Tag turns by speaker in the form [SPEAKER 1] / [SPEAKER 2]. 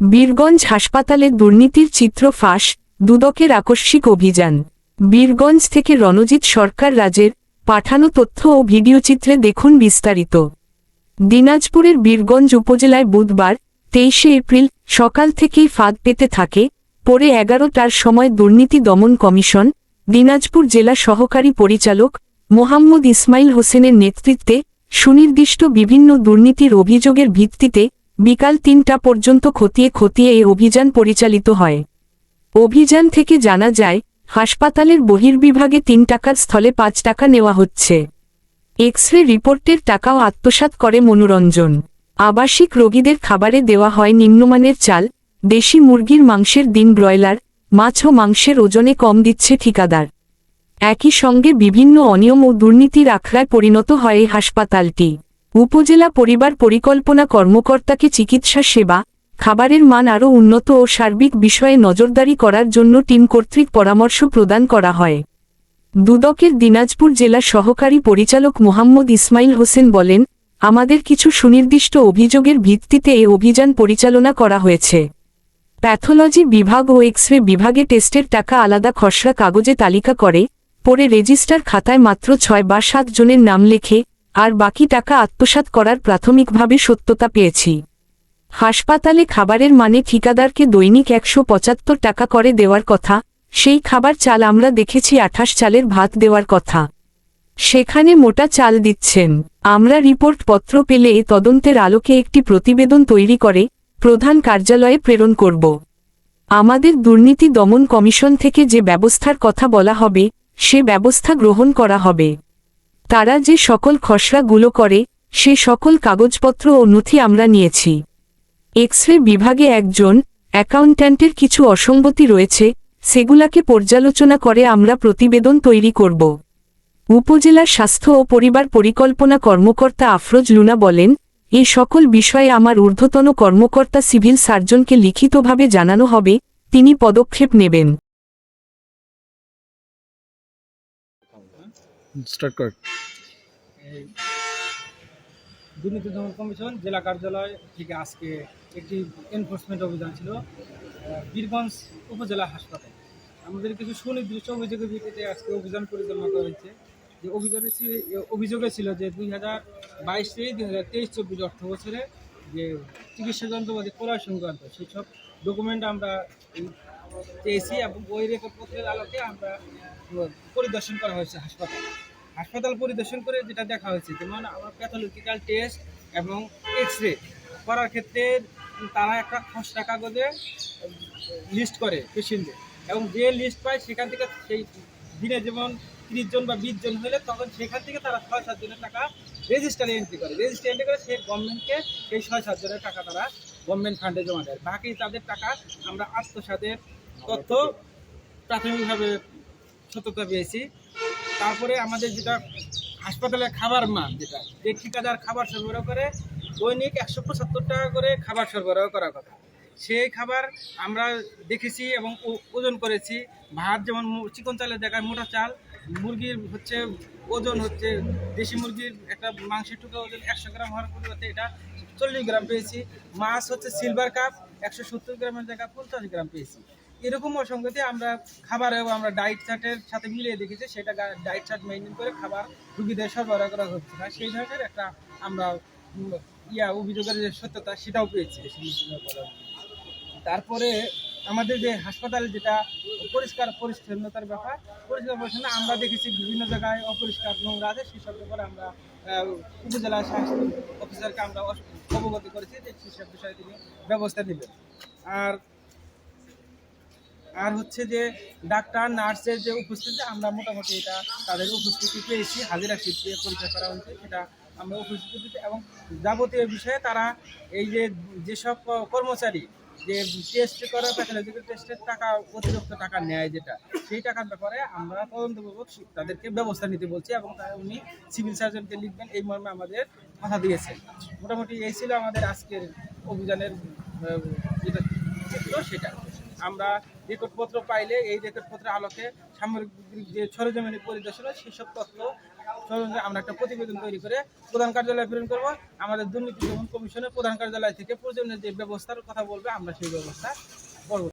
[SPEAKER 1] বীরগঞ্জ হাসপাতালে দুর্নীতির চিত্র ফাঁস, দুদকের আকস্মিক অভিযান। বীরগঞ্জ থেকে রণজিৎ সরকার রাজের পাঠানো তথ্য ও ভিডিওচিত্রে দেখুন বিস্তারিত। দিনাজপুরের বীরগঞ্জ উপজেলায় বুধবার, তেইশে এপ্রিল, সকাল থেকেই ফাঁদ পেতে থাকে, পরে এগারোটার সময় দুর্নীতি দমন কমিশন, দিনাজপুর জেলা সহকারী পরিচালক মোহাম্মদ ইসমাইল হোসেনের নেতৃত্বে সুনির্দিষ্ট বিভিন্ন দুর্নীতির অভিযোগের ভিত্তিতে বিকাল তিনটা পর্যন্ত খতিয়ে খতিয়ে এই অভিযান পরিচালিত হয়। অভিযান থেকে জানা যায়, হাসপাতালের বহির্বিভাগে তিন টাকার স্থলে পাঁচ টাকা নেওয়া হচ্ছে। এক্স রে রিপোর্টের টাকাও আত্মসাৎ করে মনোরঞ্জন। আবাসিক রোগীদের খাবারে দেওয়া হয় নিম্নমানের চাল, দেশি মুরগির মাংসের দিন ব্রয়লার, মাছ ও মাংসের ওজনে কম দিচ্ছে ঠিকাদার। একই সঙ্গে বিভিন্ন অনিয়ম ও দুর্নীতির আখড়ায় পরিণত হয় এই হাসপাতালটি। উপজেলা পরিবার পরিকল্পনা কর্মকর্তাকে চিকিৎসা, সেবা, খাবারের মান আরও উন্নত ও সার্বিক বিষয়ে নজরদারি করার জন্য টিম কর্তৃক পরামর্শ প্রদান করা হয়। দুদকের দিনাজপুর জেলা সহকারী পরিচালক মোহাম্মদ ইসমাইল হোসেন বলেন, আমাদের কিছু সুনির্দিষ্ট অভিযোগের ভিত্তিতে এ অভিযান পরিচালনা করা হয়েছে। প্যাথোলজি বিভাগ ও এক্স রে বিভাগে টেস্টের টাকা আলাদা খসড়া কাগজে তালিকা করে পরে রেজিস্টার খাতায় মাত্র ছয় বা সাত জনের নাম লেখে আর বাকি টাকা আত্মসাৎ করার প্রাথমিকভাবে সত্যতা পেয়েছি। হাসপাতালে খাবারের মানে ঠিকাদারকে দৈনিক একশো পঁচাত্তর টাকা করে দেওয়ার কথা, সেই খাবার চাল আমরা দেখেছি আঠাশ চালের ভাত দেওয়ার কথা। সেখানে মোটা চাল দিচ্ছেন। আমরা রিপোর্ট পত্র পেলে এ তদন্তের আলোকে একটি প্রতিবেদন তৈরি করে, প্রধান কার্যালয়ে প্রেরণ করব। আমাদের দুর্নীতি দমন কমিশন থেকে যে ব্যবস্থার কথা বলা হবে, সে ব্যবস্থা গ্রহণ করা হবে। তারা যে সকল খসড়াগুলো করে, সে সকল কাগজপত্র ও নথি আমরা নিয়েছি। এক্স রে বিভাগে একজন অ্যাকাউন্ট্যান্টের কিছু অসঙ্গতি রয়েছে, সেগুলাকে পর্যালোচনা করে আমরা প্রতিবেদন তৈরি করব। উপজেলা স্বাস্থ্য ও পরিবার পরিকল্পনা কর্মকর্তা আফরোজ লুনা বলেন, এ সকল বিষয়ে আমার ঊর্ধ্বতন কর্মকর্তা সিভিল সার্জনকে লিখিতভাবে জানানো হবে, তিনি পদক্ষেপ নেবেন।
[SPEAKER 2] স্টার্ট কর।
[SPEAKER 3] এই দুর্নীতি দমন কমিশন জেলা কার্যালয় থেকে আজকে একটি এনফোর্সমেন্ট অভিযান ছিল বীরগঞ্জ উপজেলা হাসপাতাল। আমাদের কিছু সুনির্দিষ্ট অভিযোগের ভিত্তিতে আজকে অভিযান পরিচালনা করা হয়েছে। যে অভিযানে অভিযোগে ছিল যে দুই হাজার বাইশ থেকে দুই হাজার তেইশ চব্বিশ অর্থ বছরে যে চিকিৎসা যন্ত্রপাতি ক্রয় সংক্রান্ত সেই সব ডকুমেন্ট আমরা পেয়েছি এবং ওই রেকর্ডপত্রের আলোকে আমরা পরিদর্শন করা হয়েছে হাসপাতাল। হাসপাতাল পরিদর্শন করে যেটা দেখা হয়েছে, যেমন আমার প্যাথোলজিক্যাল টেস্ট এবং এক্স রে করার ক্ষেত্রে তারা একটা খসড়া কাগজে লিস্ট করে পেশেন্টদের এবং যে লিস্ট পায় সেখান থেকে সেই দিনে যেমন তিরিশ জন বা বিশ জন হলে তখন সেখান থেকে তারা ছয়, সাত জনের টাকা রেজিস্টারে এন্ট্রি করে। রেজিস্টার এন্ট্রি করে সেই গভর্নমেন্টকে সেই ছয়, সাত জনের টাকা তারা গভর্নমেন্ট ফান্ডে জমা দেয়। বাকি তাদের টাকা আমরা আত্মসাতের তথ্য প্রাথমিকভাবে সত্যতা পেয়েছি। তারপরে আমাদের যেটা হাসপাতালের খাবার মান যেটা, যে ঠিকাদার খাবার সরবরাহ করে, দৈনিক একশো পঁচাত্তর টাকা করে খাবার সরবরাহ করার কথা। সেই খাবার আমরা দেখেছি এবং ওজন করেছি। ভাত যেমন চিকন চালের জায়গায় মোটা চাল, মুরগির হচ্ছে ওজন হচ্ছে, দেশি মুরগির একটা মাংসের টুকরা ওজন একশো গ্রাম হওয়ার পরিবর্তে এটা চল্লিশ গ্রাম পেয়েছি। মাছ হচ্ছে সিলভার কাপ একশো সত্তর গ্রামের জায়গায় পঞ্চাশ গ্রাম পেয়েছি। এরকম অসঙ্গতি আমরা খাবারেও আমরা ডায়েট চার্টের সাথে মিলিয়ে দেখেছি, সেটা ডায়েট চার্ট মেনটেন করে খাবার রুগীদের সরবরাহ করা হচ্ছে। না সেই ধরনের একটা আমরা ইয়া অভিযোগের যে সত্যতা, সেটাও পেয়েছি। তারপরে আমাদের যে হাসপাতাল, যেটা পরিষ্কার পরিচ্ছন্নতার ব্যাপার, পরিষ্কার পরিচ্ছন্ন আমরা দেখেছি বিভিন্ন জায়গায় অপরিষ্কার নোংরা আছে, সেসব ব্যাপারে আমরা উপজেলা স্বাস্থ্য অফিসারকে আমরা অবগত করেছি যে সেসব বিষয়ে তিনি ব্যবস্থা নেবেন। আর আর হচ্ছে যে ডাক্তার, নার্সের যে উপস্থিতি, আমরা মোটামুটি এটা তাদের উপস্থিতি পেয়েছি, হাজিরা দিয়ে পরীক্ষা করা হয়েছে, সেটা আমরা উপস্থিতি এবং যাবতীয় বিষয়ে তারা এই যে যেসব কর্মচারী, যে টেস্ট করা প্যাথোলজিক্যাল টেস্টের টাকা, অতিরিক্ত টাকা নেয় যেটা, সেই টাকার ব্যাপারে আমরা তদন্তপূর্বক তাদেরকে ব্যবস্থা নিতে বলছি এবং তারা উনি সিভিল সার্জনকে লিখবেন, এই মর্মে আমাদের কথা দিয়েছেন। মোটামুটি এই ছিল আমাদের আজকের অভিযানের যেটা সেটা। আমরা রেকর্ডপত্র পাইলে এই রেকর্ডপত্রের আলোকে সামরিক যে সরজমিনী পরিদর্শন হয় সেসব তথ্য আমরা একটা প্রতিবেদন তৈরি করে প্রধান কার্যালয়ে প্রেরণ করব। আমাদের দুর্নীতি দমন কমিশনের প্রধান কার্যালয় থেকে প্রয়োজনীয় যে ব্যবস্থার কথা বলবে, আমরা সেই ব্যবস্থা করব।